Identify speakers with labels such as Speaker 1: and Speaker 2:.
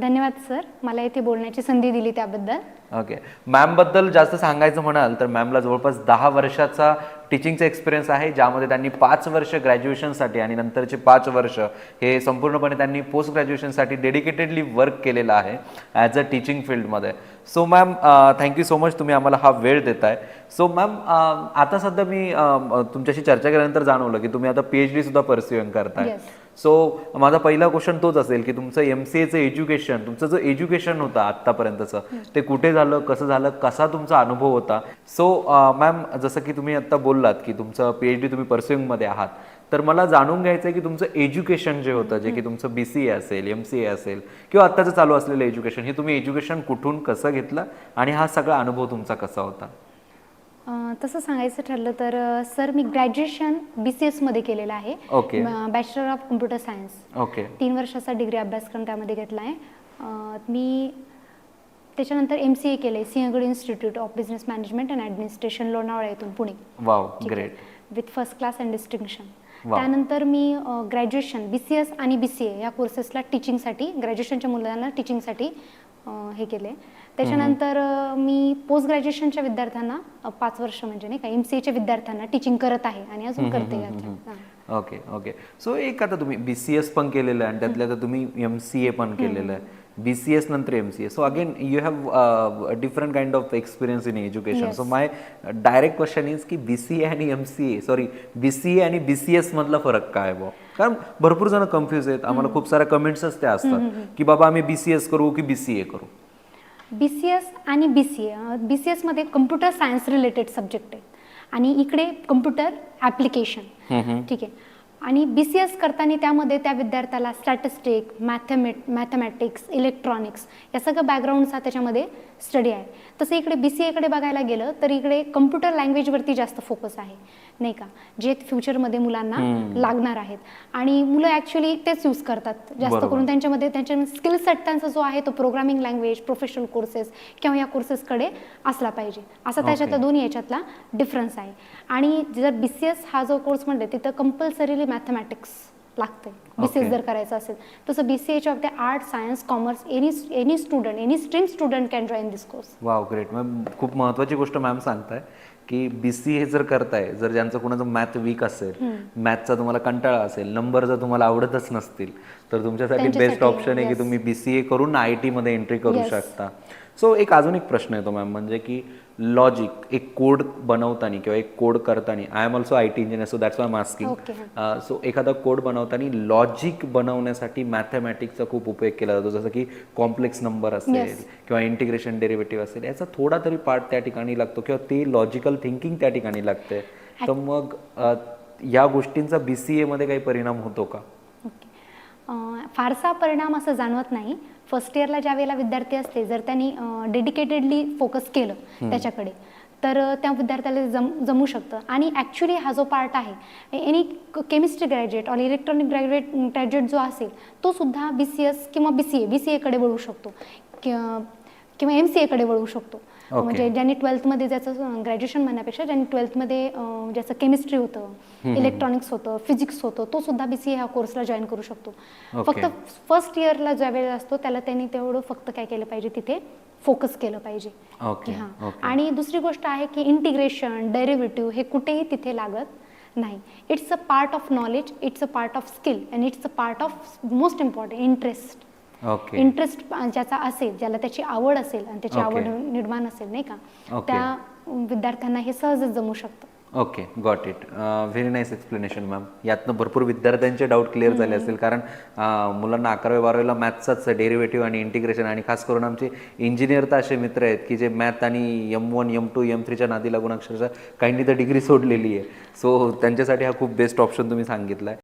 Speaker 1: धन्यवाद सर. मला इथे बोलण्याची संधी दिली त्याबद्दल.
Speaker 2: ओके. मॅमबद्दल जास्त सांगायचं म्हणाल तर मॅमला जवळपास दहा वर्षाचा टीचिंगचा एक्सपिरियन्स आहे ज्यामध्ये त्यांनी पाच वर्ष ग्रॅज्युएशनसाठी आणि नंतरचे पाच वर्ष हे संपूर्णपणे त्यांनी पोस्ट ग्रॅज्युएशनसाठी डेडिकेटेडली वर्क केलेलं आहे ॲज अ टीचिंग फील्डमध्ये so ma'am thank you so much तुम्ही आम्हाला हा वेळ देताय. सो मॅम आता सध्या मी तुमच्याशी चर्चा केल्यानंतर जाणवलं की तुम्ही आता पी एच डीसुद्धा परस्युएंग करताय.
Speaker 1: Yes.
Speaker 2: सो माझा पहिला क्वेश्चन तोच असेल की तुमचं एम सी एचं एज्युकेशन तुमचं जो एज्युकेशन होतं आत्तापर्यंतचं ते कुठे झालं कसं झालं कसा तुमचा अनुभव होता? सो मॅम जसं की तुम्ही आत्ता बोललात की तुमचं पी एच डी तुम्ही पर्स्युईंगमध्ये आहात तर मला जाणून घ्यायचं आहे की तुमचं एज्युकेशन जे होतं जे की तुमचं बी सी ए असेल एम सी ए असेल किंवा आत्ताचं चालू असलेलं एज्युकेशन हे तुम्ही एज्युकेशन कुठून कसं घेतलं आणि हा सगळा अनुभव तुमचा कसा होता?
Speaker 1: तसं सांगायचं ठरलं तर सर मी ग्रॅज्युएशन बी सी एसमध्ये केलेलं आहे.
Speaker 2: Okay.
Speaker 1: Bachelor of computer science
Speaker 2: okay.
Speaker 1: तीन वर्षाचा डिग्री अभ्यासक्रम त्यामध्ये घेतला आहे. मी त्याच्यानंतर एम सी ए केलं आहे Sinhgad institute of business management and administration Lonavala येथून Pune.
Speaker 2: Wow great
Speaker 1: with first class and distinction. त्यानंतर मी ग्रॅज्युएशन बी सी एस आणि बी सी ए या कोर्सेसला टीचिंगसाठी ग्रॅज्युएशनच्या मुलांना टीचिंगसाठी हे केले. त्याच्यानंतर मी पोस्ट ग्रॅज्युएशनच्या विद्यार्थ्यांना पाच वर्ष म्हणजे नाही का एम सी एच्या विद्यार्थ्यांना टीचिंग करत आहे आणि अजून करते.
Speaker 2: ओके ओके सो एक आता तुम्ही बी सी एस पण केलेलं आहे आणि त्यातल्या त्यात तुम्ही एम सी ए पण केलेलं आहे. बी सी एस नंतर M C A so again you have different kind of experience in education
Speaker 1: Yes.
Speaker 2: So my direct question is की बी सी ए आणि M C A sorry B C A आणि B C S मधला फरक काय बुवा? कारण भरपूर जण कन्फ्युज आहेत. आम्हाला खूप साऱ्या कमेंट्सच त्या असतात की बाबा आम्ही बी सी एस करू की बी सी ए करू?
Speaker 1: बी सी एस आणि B C A B C एसमध्ये कम्प्युटर सायन्स रिलेटेड सब्जेक्ट आहेत आणि इकडे कम्प्युटर ॲप्लिकेशन ठीक आहे. आणि बी सी एस करताना त्यामध्ये त्या विद्यार्थ्याला स्टॅटिस्टिक मॅथमेट मॅथमॅटिक्स इलेक्ट्रॉनिक्स या सगळं बॅकग्राऊंडचा त्याच्यामध्ये स्टडी आहे. तसं इकडे बी सी एकडे बघायला गेलं तर इकडे कम्प्युटर लँग्वेजवरती जास्त फोकस आहे नाही का? जे फ्युचरमध्ये मुलांना लागणार आहेत. आणि मुलं ॲक्च्युली तेच यूज करतात. जास्त. करून त्यांच्यामध्ये त्यांच्या स्किल सेट त्यांचा जो आहे तो प्रोग्रामिंग लँग्वेज प्रोफेशनल कोर्सेस किंवा या कोर्सेसकडे असला पाहिजे. असा त्याच्यातला दोन्ही याच्यातला डिफरन्स आहे. आणि जर बी सी एस हा जो कोर्स म्हणते तिथं कंपल्सरीली मॅथमॅटिक्स लागते बी सी एस. जर करायचं असेल तसं बी सी एच्या बाबतीत art science commerce any any student any stream student can join this course
Speaker 2: wow great ma'am खूप महत्वाची गोष्ट मॅम सांगताय की बी सी ए जर करताय जर ज्यांचं कोणाचं मॅथ वीक असेल मॅथचा तुम्हाला कंटाळा असेल नंबर जर तुम्हाला आवडतच नसतील तर तुमच्यासाठी बेस्ट ऑप्शन आहे की. तुम्ही बी सी ए करून आय टीमध्ये एंट्री करू. शकता सो एक अजून एक प्रश्न येतो मॅम म्हणजे की लॉजिक एक कोड बनवताना किंवा एक कोड करताना. I am also I T engineer so that's why masking. So एखादा कोड बनवताना लॉजिक बनवण्यासाठी मॅथमॅटिक्सचा खूप उपयोग केला जातो. जसं की कॉम्प्लेक्स नंबर असेल. किंवा इंटिग्रेशन डेरिव्हेटिव्ह असेल याचा थोडा तरी पार्ट त्या ठिकाणी लागतो किंवा ते लॉजिकल थिंकिंग त्या ठिकाणी लागते तर मग या गोष्टींचा बी सी एमध्ये काही परिणाम होतो का?
Speaker 1: फारसा परिणाम असं जाणवत नाही फर्स्ट इयरला ज्या वेळेला विद्यार्थी असते जर त्यांनी डेडिकेटेडली फोकस केलं त्याच्याकडे तर त्या विद्यार्थ्याला जम जमू शकतं. आणि ॲक्च्युली हा जो पार्ट आहे any chemistry graduate or electronic graduate graduate जो असेल तो सुद्धा बी सी एस किंवा बी सी ए बी सी एकडे वळू शकतो. कि- किंवा एम सी एकडे वळू शकतो.
Speaker 2: Okay.
Speaker 1: म्हणजे ज्यांनी ट्वेल्थमध्ये ज्याचं ग्रॅज्युएशन म्हणण्यापेक्षा ज्यांनी ट्वेल्थमध्ये अं, ज्याचं केमिस्ट्री होतं इलेक्ट्रॉनिक्स होतं फिजिक्स होतं तो सुद्धा बी सी ए ह्या कोर्सला जॉईन करू शकतो.
Speaker 2: Okay.
Speaker 1: फक्त फर्स्ट इयरला ज्या वेळेला असतो त्याला त्यांनी तेवढं फक्त काय केलं पाहिजे तिथे फोकस केलं पाहिजे. हां. आणि दुसरी गोष्ट आहे की इंटिग्रेशन डेरिव्हेटिव्ह हे कुठेही तिथे लागत नाही. It's a part of knowledge it's a part of skill and it's a part of most important interest
Speaker 2: okay
Speaker 1: interest ज्याचा असेल ज्याला त्याची आवड असेल आणि त्याची. आवड निर्माण असेल नाही का. त्या विद्यार्थ्यांना हे सहजच जमू शकतं.
Speaker 2: Okay got it very nice explanation ma'am यातनं भरपूर विद्यार्थ्यांचे डाऊट क्लिअर झाले असेल कारण अं, मुलांना अकरावी बारावीला मॅथचाच डेरिव्हेटिव्ह आणि इंटिग्रेशन आणि खास करून आमचे इंजिनियर तर असे मित्र आहेत की जे मॅथ आणि M one M two M थ्रीच्या नादी लागून अक्षरशः काहींनी तर डिग्री सोडलेली आहे. सो त्यांच्यासाठी हा खूप बेस्ट ऑप्शन तुम्ही सांगितला आहे